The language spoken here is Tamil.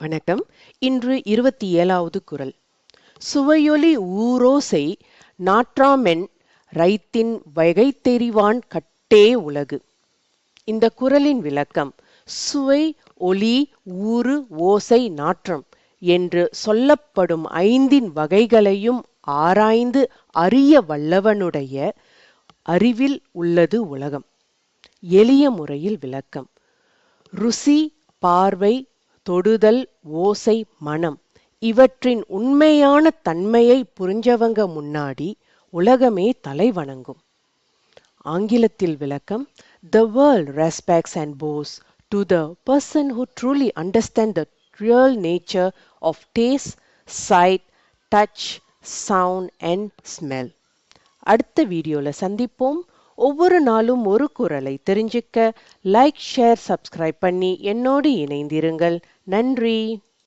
வணக்கம். இன்று இருபத்தி ஏழாவது குரல். சுவையொலி ஊரோசை நாற்றாமென் ரைத்தின் வகை தெரிவான் கட்டே உலகு. இந்த குரலின் விளக்கம் சுவை ஒலி ஊறு ஓசை நாற்றம் என்று சொல்லப்படும் ஐந்தின் வகைகளையும் ஆராய்ந்து அறிய வல்லவனுடைய அறிவில் உள்ளது உலகம். எளிய முறையில் விளக்கம் ருசி பார்வை தொடுதல் ஓசை மனம் இவற்றின் உண்மையான தன்மையை புரிஞ்சவங்க முன்னாடி உலகமே தலை வணங்கும். ஆங்கிலத்தில் விளக்கம் the world respects and bows to the person who truly understand the real nature of taste sight touch sound and smell அடுத்த வீடியோவில் சந்திப்போம். ஒவ்வொரு நாளும் ஒரு குரலை தெரிஞ்சுக்க லைக் ஷேர் சப்ஸ்கிரைப் பண்ணி என்னோடு இணைந்திருங்கள். நன்றி.